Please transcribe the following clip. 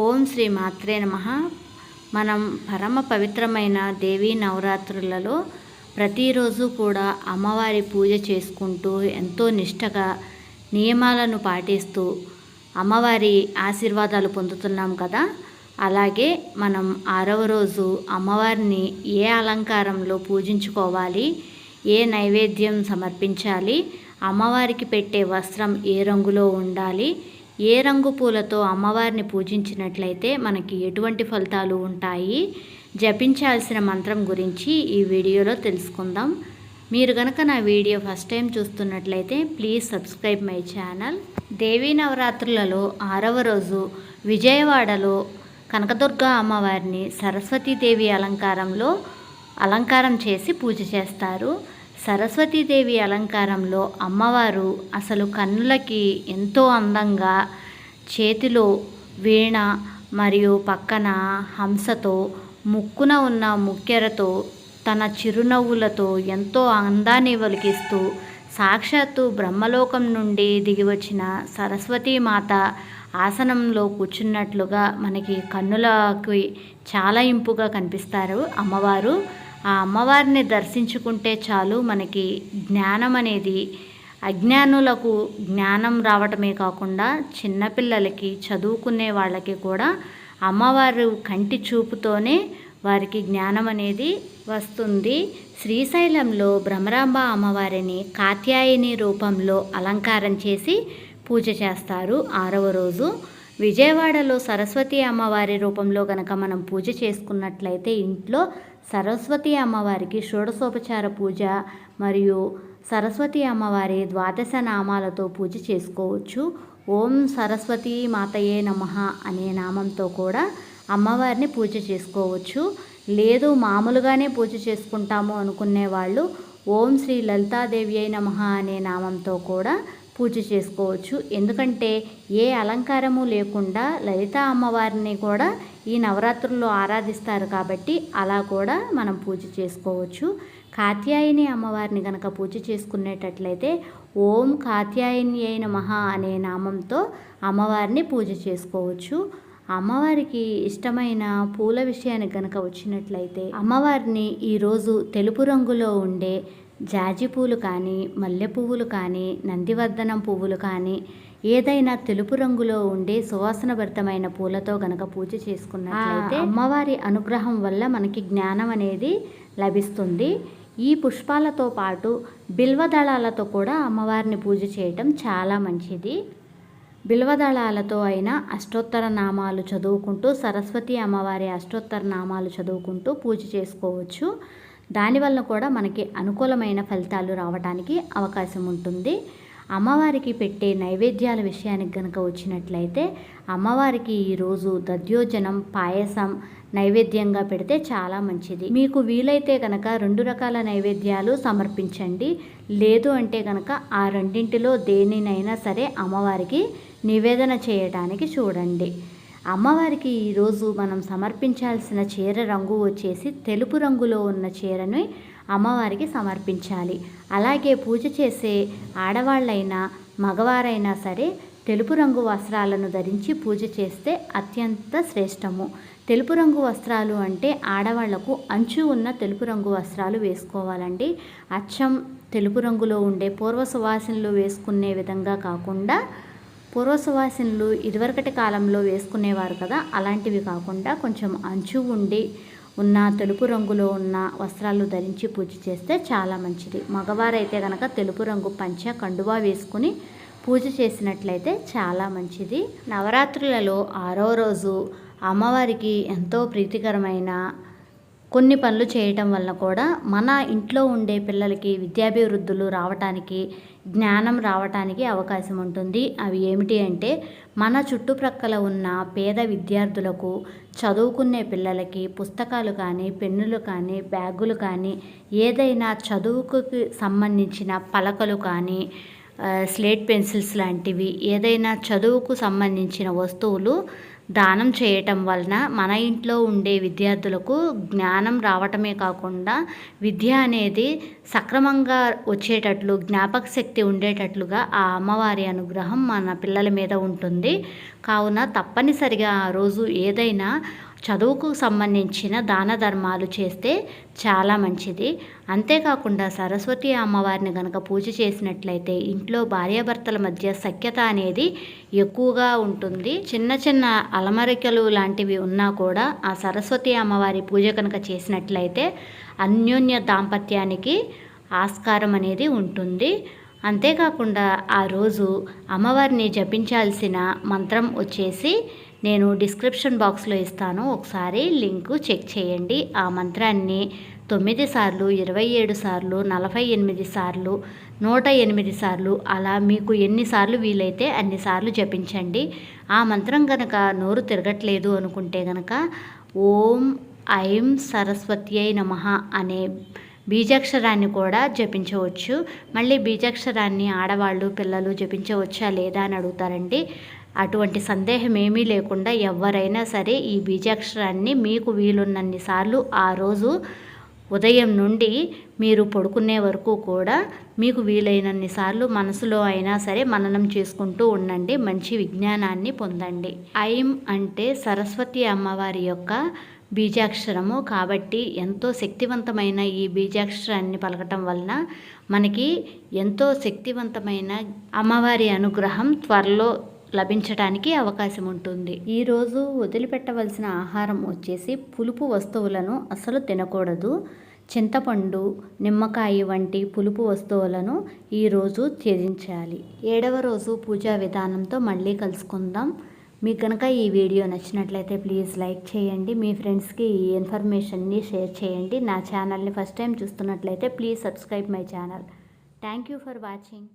ఓం శ్రీ మాత్రే నమ. మనం పరమ పవిత్రమైన దేవీ నవరాత్రులలో ప్రతిరోజు కూడా అమ్మవారి పూజ చేసుకుంటూ ఎంతో నిష్టగా నియమాలను పాటిస్తూ అమ్మవారి ఆశీర్వాదాలు పొందుతున్నాం కదా. అలాగే మనం ఆరవ రోజు అమ్మవారిని ఏ అలంకారంలో పూజించుకోవాలి ఏ నైవేద్యం సమర్పించాలి అమ్మవారికి పెట్టే వస్త్రం ఏ రంగులో ఉండాలి ఏ రంగు పూలతో అమ్మవారిని పూజించినట్లయితే మనకి ఎటువంటి ఫలితాలు ఉంటాయి? జపించాల్సిన మంత్రం గురించి ఈ వీడియోలో తెలుసుకుందాం. మీరు కనుక నా వీడియో ఫస్ట్ టైం చూస్తున్నట్లయితే please subscribe my channel. Devi నవరాత్రులలో ఆరవ రోజు విజయవాడలో కనకదుర్గ అమ్మవారిని సరస్వతీదేవి అలంకారంలో అలంకారం చేసి పూజ చేస్తారు. సరస్వతీదేవి అలంకారంలో అమ్మవారు అసలు కన్నులకి ఎంతో అందంగా చేతిలో వీణ మరియు పక్కన హంసతో ముక్కున ఉన్న ముక్కెరతో తన చిరునవ్వులతో ఎంతో అందాన్ని ఒలికిస్తూ సాక్షాత్తు బ్రహ్మలోకం నుండి దిగివచ్చిన సరస్వతీమాత ఆసనంలో కూర్చున్నట్లుగా మనకి కన్నులకి చాలా ఇంపుగా కనిపిస్తారు అమ్మవారు. ఆ అమ్మవారిని దర్శించుకుంటే చాలు మనకి జ్ఞానం అనేది అజ్ఞానులకు జ్ఞానం రావటమే కాకుండా చిన్నపిల్లలకి చదువుకునే వాళ్ళకి కూడా అమ్మవారు కంటి చూపుతోనే వారికి జ్ఞానం అనేది వస్తుంది. శ్రీశైలంలో భ్రమరాంబ అమ్మవారిని కాత్యాయని రూపంలో అలంకారం చేసి పూజ చేస్తారు. ఆరవ రోజు విజయవాడలో సరస్వతి అమ్మవారి రూపంలో గనక మనం పూజ చేసుకున్నట్లయితే ఇంట్లో సరస్వతి అమ్మవారికి షోడశోపచార పూజ మరియు సరస్వతి అమ్మవారి ద్వాదశ నామాలతో పూజ చేసుకోవచ్చు. ఓం సరస్వతి మాతయే నమ అనే నామంతో కూడా అమ్మవారిని పూజ చేసుకోవచ్చు. లేదు మామూలుగానే పూజ చేసుకుంటాము అనుకునే వాళ్ళు ఓం శ్రీ లలితాదేవి అయి నమ అనే నామంతో కూడా పూజ చేసుకోవచ్చు. ఎందుకంటే ఏ అలంకారము లేకుండా లలిత అమ్మవారిని కూడా ఈ నవరాత్రుల్లో ఆరాధిస్తారు కాబట్టి అలా కూడా మనం పూజ చేసుకోవచ్చు. కాత్యాయని అమ్మవారిని కనుక పూజ చేసుకునేటట్లయితే ఓం కాత్యాయని అయిన మహా అనే నామంతో అమ్మవారిని పూజ చేసుకోవచ్చు. అమ్మవారికి ఇష్టమైన పూల విషయానికి కనుక వచ్చినట్లయితే అమ్మవారిని ఈరోజు తెలుపు రంగులో ఉండే జాజి పూలు కానీ మల్లె పువ్వులు కానీ నందివర్ధనం పువ్వులు కానీ ఏదైనా తెలుపు రంగులో ఉండే సువాసనభరితమైన పూలతో గనక పూజ చేసుకున్నట్లయితే అమ్మవారి అనుగ్రహం వల్ల మనకి జ్ఞానం అనేది లభిస్తుంది. ఈ పుష్పాలతో పాటు బిల్వదళాలతో కూడా అమ్మవారిని పూజ చేయటం చాలా మంచిది. బిల్వదళాలతో అయినా అష్టోత్తర నామాలు చదువుకుంటూ సరస్వతి అమ్మవారి అష్టోత్తర నామాలు చదువుకుంటూ పూజ చేసుకోవచ్చు. దానివల్ల కూడా మనకి అనుకూలమైన ఫలితాలు రావడానికి అవకాశం ఉంటుంది. అమ్మవారికి పెట్టే నైవేద్యాల విషయానికి కనుక వచ్చినట్లయితే అమ్మవారికి ఈరోజు దద్యోజనం పాయసం నైవేద్యంగా పెడితే చాలా మంచిది. మీకు వీలైతే కనుక రెండు రకాల నైవేద్యాలు సమర్పించండి. లేదు అంటే కనుక ఆ రెండింటిలో దేనినైనా సరే అమ్మవారికి నివేదన చేయడానికి చూడండి. అమ్మవారికి ఈరోజు మనం సమర్పించాల్సిన చీర రంగు వచ్చేసి తెలుపు రంగులో ఉన్న చీరని అమ్మవారికి సమర్పించాలి. అలాగే పూజ చేసే ఆడవాళ్ళైనా మగవారైనా సరే తెలుపు రంగు వస్త్రాలను ధరించి పూజ చేస్తే అత్యంత శ్రేష్టము. తెలుపు రంగు వస్త్రాలు అంటే ఆడవాళ్ళకు అంచు ఉన్న తెలుపు రంగు వస్త్రాలు వేసుకోవాలండి. అచ్చం తెలుపు రంగులో ఉండే పూర్వ సువాసనలు వేసుకునే విధంగా కాకుండా పూర్వసువాసినులు ఇదివరకటి కాలంలో వేసుకునేవారు కదా అలాంటివి కాకుండా కొంచెం అంచు ఉండి ఉన్న తెలుపు రంగులో ఉన్న వస్త్రాలు ధరించి పూజ చేస్తే చాలా మంచిది. మగవారైతే కనుక తెలుపు రంగు పంచ కండువా వేసుకుని పూజ చేసినట్లయితే చాలా మంచిది. నవరాత్రులలో ఆరో రోజు అమ్మవారికి ఎంతో ప్రీతికరమైన కొన్ని పనులు చేయటం వల్ల కూడా మన ఇంట్లో ఉండే పిల్లలకి విద్యాభివృద్ధులు రావటానికి జ్ఞానం రావటానికి అవకాశం ఉంటుంది. అవి ఏమిటి అంటే మన చుట్టుప్రక్కల ఉన్న పేద విద్యార్థులకు చదువుకునే పిల్లలకి పుస్తకాలు కానీ పెన్నులు కానీ బ్యాగులు కానీ ఏదైనా చదువుకు సంబంధించిన పలకలు కానీ స్లేట్ పెన్సిల్స్ లాంటివి ఏదైనా చదువుకు సంబంధించిన వస్తువులు దానం చేయటం వలన మన ఇంట్లో ఉండే విద్యార్థులకు జ్ఞానం రావటమే కాకుండా విద్య అనేది సక్రమంగా వచ్చేటట్లు జ్ఞాపక శక్తి ఉండేటట్లుగా ఆ అమ్మవారి అనుగ్రహం మన పిల్లల మీద ఉంటుంది. కావున తప్పనిసరిగా ఆ రోజు ఏదైనా చదువుకు సంబంధించిన దాన ధర్మాలు చేస్తే చాలా మంచిది. అంతేకాకుండా సరస్వతి అమ్మవారిని గనక పూజ చేసినట్లయితే ఇంట్లో భార్యాభర్తల మధ్య సఖ్యత అనేది ఎక్కువగా ఉంటుంది. చిన్న చిన్న అలమరికలు లాంటివి ఉన్నా కూడా ఆ సరస్వతి అమ్మవారి పూజ కనుక చేసినట్లయితే అన్యోన్య దాంపత్యానికి ఆస్కారం అనేది ఉంటుంది. అంతేకాకుండా ఆ రోజు అమ్మవారిని జపించాల్సిన మంత్రం వచ్చేసి నేను డిస్క్రిప్షన్ బాక్స్లో ఇస్తాను. ఒకసారి లింకు చెక్ చేయండి. ఆ మంత్రాన్ని తొమ్మిది సార్లు ఇరవై ఏడు సార్లు నలభై ఎనిమిది సార్లు నూట ఎనిమిది సార్లు అలా మీకు ఎన్నిసార్లు వీలైతే అన్నిసార్లు జపించండి. ఆ మంత్రం కనుక నోరు తిరగట్లేదు అనుకుంటే కనుక ఓం ఐం సరస్వతి నమ అనే బీజాక్షరాన్ని కూడా జపించవచ్చు. మళ్ళీ బీజాక్షరాన్ని ఆడవాళ్ళు పిల్లలు జపించవచ్చా లేదా అని అడుగుతారండి. అటువంటి సందేహం ఏమీ లేకుండా ఎవరైనా సరే ఈ బీజాక్షరాన్ని మీకు వీలున్నన్ని సార్లు ఆ రోజు ఉదయం నుండి మీరు పడుకునే వరకు కూడా మీకు వీలైనన్ని సార్లు మనసులో అయినా సరే మననం చేసుకుంటూ ఉండండి. మంచి విజ్ఞానాన్ని పొందండి. ఐం అంటే సరస్వతి అమ్మవారి యొక్క బీజాక్షరము. కాబట్టి ఎంతో శక్తివంతమైన ఈ బీజాక్షరాన్ని పలకటం వలన మనకి ఎంతో శక్తివంతమైన అమ్మవారి అనుగ్రహం త్వరలో లభించడానికి అవకాశం ఉంటుంది. ఈరోజు వదిలిపెట్టవలసిన ఆహారం వచ్చేసి పులుపు వస్తువులను అసలు తినకూడదు. చింతపండు నిమ్మకాయ వంటి పులుపు వస్తువులను ఈరోజు త్యజించాలి. ఏడవ రోజు పూజా విధానంతో మళ్ళీ కలుసుకుందాం. మీకు కనుక ఈ వీడియో నచ్చినట్లయితే ప్లీజ్ లైక్ చేయండి. మీ ఫ్రెండ్స్కి ఈ ఇన్ఫర్మేషన్ని షేర్ చేయండి. నా ఛానల్ని ఫస్ట్ టైం చూస్తున్నట్లయితే please subscribe my channel. Thank you for watching.